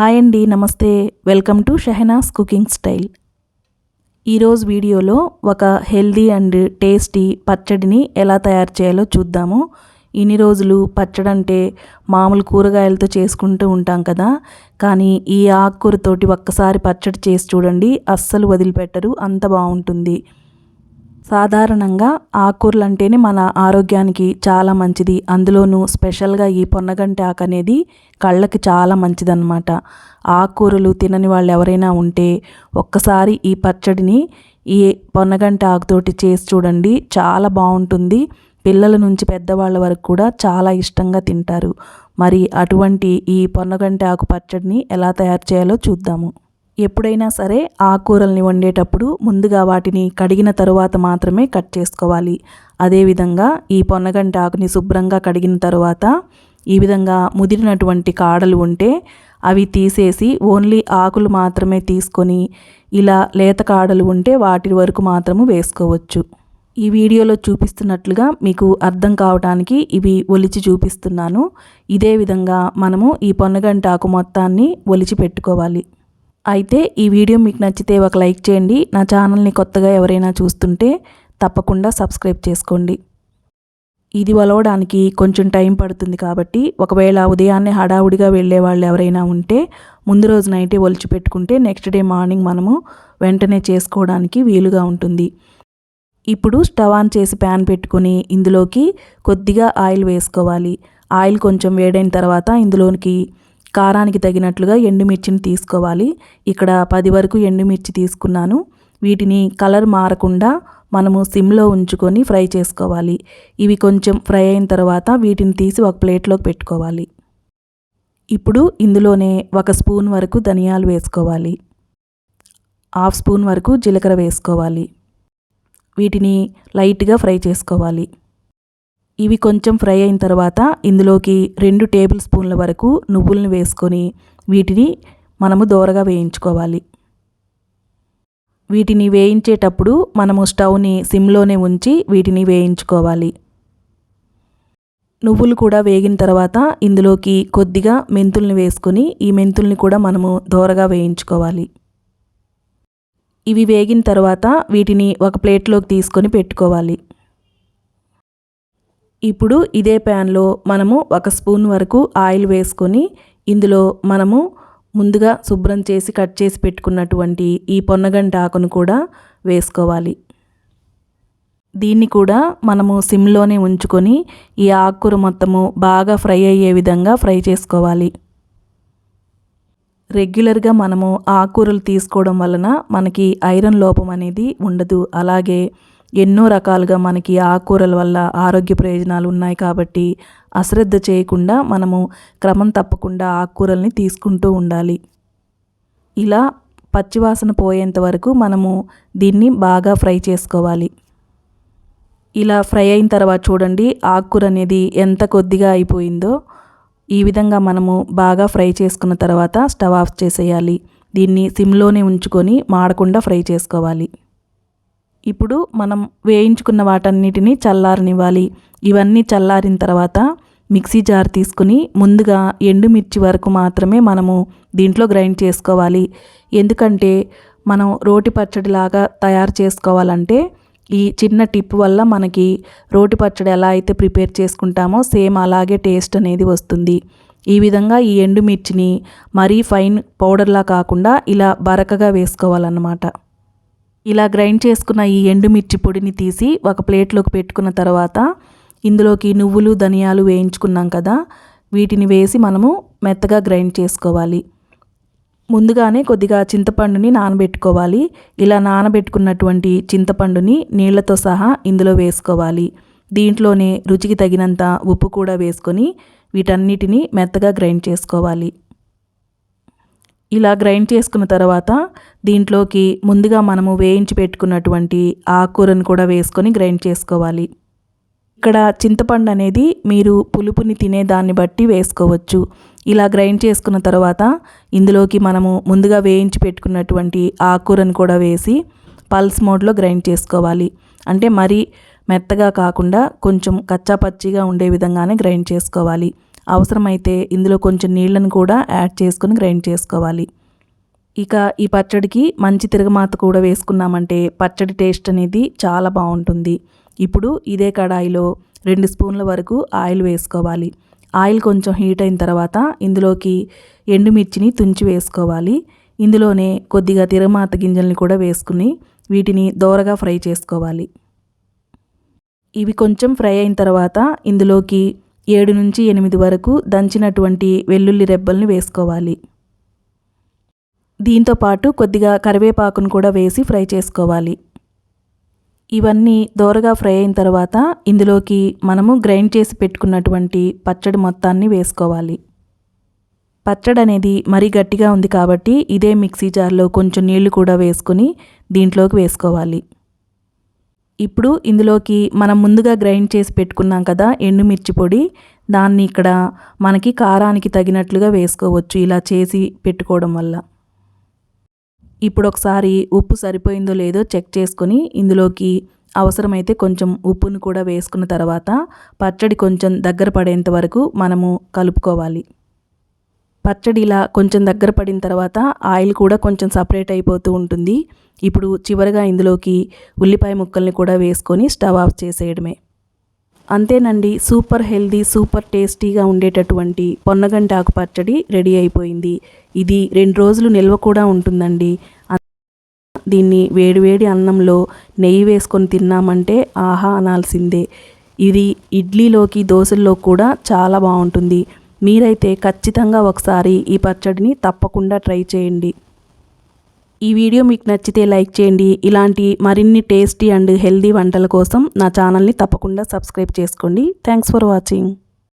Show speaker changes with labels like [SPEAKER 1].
[SPEAKER 1] Hi అండి నమస్తే. Welcome to Shehnaz cooking style. ఈరోజు వీడియోలో ఒక హెల్దీ అండ్ టేస్టీ పచ్చడిని ఎలా తయారు చేయాలో చూద్దాము. ఇన్ని రోజులు పచ్చడి అంటే మామూలు కూరగాయలతో చేసుకుంటూ ఉంటాం కదా. కానీ ఈ ఆకుకూరతోటి ఒక్కసారి పచ్చడి చేసి చూడండి అస్సలు వదిలిపెట్టరు అంత బాగుంటుంది. సాధారణంగా ఆకుకూరలు అంటేనే మన ఆరోగ్యానికి చాలా మంచిది. అందులోనూ స్పెషల్గా ఈ పొన్నగంటి ఆకు అనేది కళ్ళకి చాలా మంచిదన్నమాట. ఆకుకూరలు తినని వాళ్ళు ఎవరైనా ఉంటే ఒక్కసారి ఈ పచ్చడిని ఈ పొన్నగంటి ఆకుతోటి చేసి చూడండి. చాలా బాగుంటుంది. పిల్లల నుంచి పెద్దవాళ్ళ వరకు కూడా చాలా ఇష్టంగా తింటారు. మరి అటువంటి ఈ పొన్నగంటి ఆకు పచ్చడిని ఎలా తయారు చేయాలో చూద్దాము. ఎప్పుడైనా సరే ఆకుకూరల్ని వండేటప్పుడు ముందుగా వాటిని కడిగిన తరువాత మాత్రమే కట్ చేసుకోవాలి. అదేవిధంగా ఈ పొన్నగంటి ఆకుని శుభ్రంగా కడిగిన తరువాత ఈ విధంగా ముదిరినటువంటి కాడలు ఉంటే అవి తీసేసి ఓన్లీ ఆకులు మాత్రమే తీసుకొని ఇలా లేత కాడలు ఉంటే వాటి వరకు మాత్రము వేసుకోవచ్చు. ఈ వీడియోలో చూపిస్తున్నట్లుగా మీకు అర్థం కావడానికి ఇవి ఒలిచి చూపిస్తున్నాను. ఇదే విధంగా మనము ఈ పొన్నగంటి ఆకు మొత్తాన్ని ఒలిచి పెట్టుకోవాలి. అయితే ఈ వీడియో మీకు నచ్చితే ఒక లైక్ చేయండి. నా ఛానల్ని కొత్తగా ఎవరైనా చూస్తుంటే తప్పకుండా సబ్స్క్రైబ్ చేసుకోండి. ఇది వలవడానికి కొంచెం టైం పడుతుంది కాబట్టి ఒకవేళ ఉదయాన్నే హడావుడిగా వెళ్ళే వాళ్ళు ఎవరైనా ఉంటే ముందు రోజు నైటే ఒలిచి పెట్టుకుంటే నెక్స్ట్ డే మార్నింగ్ మనము వెంటనే చేసుకోవడానికి వీలుగా ఉంటుంది. ఇప్పుడు స్టవ్ ఆన్ చేసి ప్యాన్ పెట్టుకుని ఇందులోకి కొద్దిగా ఆయిల్ వేసుకోవాలి. ఆయిల్ కొంచెం వేడైన తర్వాత ఇందులోనికి కారానికి తగినట్లుగా ఎండుమిర్చిని తీసుకోవాలి. ఇక్కడ పది వరకు ఎండుమిర్చి తీసుకున్నాను. వీటిని కలర్ మారకుండా మనము సిమ్లో ఉంచుకొని ఫ్రై చేసుకోవాలి. ఇవి కొంచెం ఫ్రై అయిన తర్వాత వీటిని తీసి ఒక ప్లేట్లోకి పెట్టుకోవాలి. ఇప్పుడు ఇందులోనే ఒక స్పూన్ వరకు ధనియాలు వేసుకోవాలి. హాఫ్ స్పూన్ వరకు జీలకర్ర వేసుకోవాలి. వీటిని లైట్గా ఫ్రై చేసుకోవాలి. ఇవి కొంచెం ఫ్రై అయిన తర్వాత ఇందులోకి రెండు టేబుల్ స్పూన్ల వరకు నువ్వులను వేసుకొని వీటిని మనము దోరగా వేయించుకోవాలి. వీటిని వేయించేటప్పుడు మనము స్టవ్ని సిమ్లోనే ఉంచి వీటిని వేయించుకోవాలి. నువ్వులు కూడా వేగిన తర్వాత ఇందులోకి కొద్దిగా మెంతుల్ని వేసుకొని ఈ మెంతుల్ని కూడా మనము దోరగా వేయించుకోవాలి. ఇవి వేగిన తర్వాత వీటిని ఒక ప్లేట్లోకి తీసుకొని పెట్టుకోవాలి. ఇప్పుడు ఇదే ప్యాన్లో మనము ఒక స్పూన్ వరకు ఆయిల్ వేసుకొని ఇందులో మనము ముందుగా శుభ్రం చేసి కట్ చేసి పెట్టుకున్నటువంటి ఈ పొన్నగంట ఆకును కూడా వేసుకోవాలి. దీన్ని కూడా మనము సిమ్లోనే ఉంచుకొని ఈ ఆకుకూర మొత్తము బాగా ఫ్రై అయ్యే విధంగా ఫ్రై చేసుకోవాలి. రెగ్యులర్గా మనము ఆకుకూరలు తీసుకోవడం వలన మనకి ఐరన్ లోపం అనేది ఉండదు. అలాగే ఎన్నో రకాలుగా మనకి ఆకుకూరల వల్ల ఆరోగ్య ప్రయోజనాలు ఉన్నాయి కాబట్టి అశ్రద్ధ చేయకుండా మనము క్రమం తప్పకుండా ఆకుకూరల్ని తీసుకుంటూ ఉండాలి. ఇలా పచ్చివాసన పోయేంత వరకు మనము దీన్ని బాగా ఫ్రై చేసుకోవాలి. ఇలా ఫ్రై అయిన తర్వాత చూడండి ఆకుకూర అనేది ఎంత కొద్దిగా అయిపోయిందో ఈ విధంగా మనము బాగా ఫ్రై చేసుకున్న తర్వాత స్టవ్ ఆఫ్ చేసేయాలి. దీన్ని సిమ్లోనే ఉంచుకొని మాడకుండా ఫ్రై చేసుకోవాలి. ఇప్పుడు మనం వేయించుకున్న వాటన్నిటిని చల్లారనివ్వాలి. ఇవన్నీ చల్లారిన తర్వాత మిక్సీ జార్ తీసుకుని ముందుగా ఎండుమిర్చి వరకు మాత్రమే మనము దీంట్లో గ్రైండ్ చేసుకోవాలి. ఎందుకంటే మనం రోటి పచ్చడిలాగా తయారు చేసుకోవాలంటే ఈ చిన్న టిప్ వల్ల మనకి రోటి పచ్చడి ఎలా అయితే ప్రిపేర్ చేసుకుంటామో సేమ్ అలాగే టేస్ట్ అనేది వస్తుంది. ఈ విధంగా ఈ ఎండుమిర్చిని మరీ ఫైన్ పౌడర్లా కాకుండా ఇలా బరకగా వేసుకోవాలన్నమాట. ఇలా గ్రైండ్ చేసుకున్న ఈ ఎండుమిర్చి పొడిని తీసి ఒక ప్లేట్లోకి పెట్టుకున్న తర్వాత ఇందులోకి నువ్వులు ధనియాలు వేయించుకున్నాం కదా వీటిని వేసి మనము మెత్తగా గ్రైండ్ చేసుకోవాలి. ముందుగానే కొద్దిగా చింతపండుని నానబెట్టుకోవాలి. ఇలా నానబెట్టుకున్నటువంటి చింతపండుని నీళ్ళతో సహా ఇందులో వేసుకోవాలి. దీంట్లోనే రుచికి తగినంత ఉప్పు కూడా వేసుకొని వీటన్నిటిని మెత్తగా గ్రైండ్ చేసుకోవాలి. ఇలా గ్రైండ్ చేసుకున్న తర్వాత దీంట్లోకి ముందుగా మనము వేయించి పెట్టుకున్నటువంటి ఆకుకూరను కూడా వేసుకొని గ్రైండ్ చేసుకోవాలి. ఇక్కడ చింతపండు అనేది మీరు పులుపుని తినే దాన్ని బట్టి వేసుకోవచ్చు. ఇలా గ్రైండ్ చేసుకున్న తర్వాత ఇందులోకి మనము ముందుగా వేయించి పెట్టుకున్నటువంటి ఆకుకూరను కూడా వేసి పల్స్ మోడ్లో గ్రైండ్ చేసుకోవాలి. అంటే మరీ మెత్తగా కాకుండా కొంచెం కచ్చాపచ్చిగా ఉండే విధంగానే గ్రైండ్ చేసుకోవాలి. అవసరమైతే ఇందులో కొంచెం నీళ్ళను కూడా యాడ్ చేసుకొని గ్రైండ్ చేసుకోవాలి. ఇక ఈ పచ్చడికి మంచి తిరగమాత కూడా వేసుకున్నామంటే పచ్చడి టేస్ట్ అనేది చాలా బాగుంటుంది. ఇప్పుడు ఇదే కడాయిలో రెండు స్పూన్ల వరకు ఆయిల్ వేసుకోవాలి. ఆయిల్ కొంచెం హీట్ అయిన తర్వాత ఇందులోకి ఎండుమిర్చిని తుంచి వేసుకోవాలి. ఇందులోనే కొద్దిగా తిరగమాత గింజల్ని కూడా వేసుకుని వీటిని దోరగా ఫ్రై చేసుకోవాలి. ఇవి కొంచెం ఫ్రై అయిన తర్వాత ఇందులోకి ఏడు నుంచి ఎనిమిది వరకు దంచినటువంటి వెల్లుల్లి రెబ్బల్ని వేసుకోవాలి. దీంతో పాటు కొద్దిగా కరివేపాకును కూడా వేసి ఫ్రై చేసుకోవాలి. ఇవన్నీ దోరగా ఫ్రై అయిన తర్వాత ఇందులోకి మనము గ్రైండ్ చేసి పెట్టుకున్నటువంటి పచ్చడి మొత్తాన్ని వేసుకోవాలి. పచ్చడి అనేది మరీ గట్టిగా ఉంది కాబట్టి ఇదే మిక్సీ జార్లో కొంచెం నీళ్ళు కూడా వేసుకుని దీంట్లోకి వేసుకోవాలి. ఇప్పుడు ఇందులోకి మనం ముందుగా గ్రైండ్ చేసి పెట్టుకున్నాం కదా ఎండుమిర్చి పొడి. దాన్ని ఇక్కడ మనకి కారానికి తగినట్లుగా వేసుకోవచ్చు ఇలా చేసి పెట్టుకోవడం వల్ల. ఇప్పుడు ఒకసారి ఉప్పు సరిపోయిందో లేదో చెక్ చేసుకొని ఇందులోకి అవసరమైతే కొంచెం ఉప్పును కూడా వేసుకున్న తర్వాత పచ్చడి కొంచెం దగ్గర పడేంత వరకు మనము కలుపుకోవాలి. పచ్చడి ఇలా కొంచెం దగ్గర పడిన తర్వాత ఆయిల్ కూడా కొంచెం సపరేట్ అయిపోతూ ఉంటుంది. ఇప్పుడు చివరగా ఇందులోకి ఉల్లిపాయ ముక్కల్ని కూడా వేసుకొని స్టవ్ ఆఫ్ చేసేయడమే. అంతేనండి సూపర్ హెల్దీ సూపర్ టేస్టీగా ఉండేటటువంటి పొన్నగంటాకు పచ్చడి రెడీ అయిపోయింది. ఇది రెండు రోజులు నిల్వ కూడా ఉంటుందండి. దీన్ని వేడివేడి అన్నంలో నెయ్యి వేసుకొని తిన్నామంటే ఆహా అనాల్సిందే. ఇది ఇడ్లీలోకి దోశల్లో కూడా చాలా బాగుంటుంది. మీరైతే ఖచ్చితంగా ఒకసారి ఈ పచ్చడిని తప్పకుండా ట్రై చేయండి. ఈ వీడియో మీకు నచ్చితే లైక్ చేయండి. ఇలాంటి మరిన్ని టేస్టీ అండ్ హెల్దీ వంటల కోసం నా ఛానల్ని తప్పకుండా సబ్స్క్రైబ్ చేసుకోండి. Thanks for watching.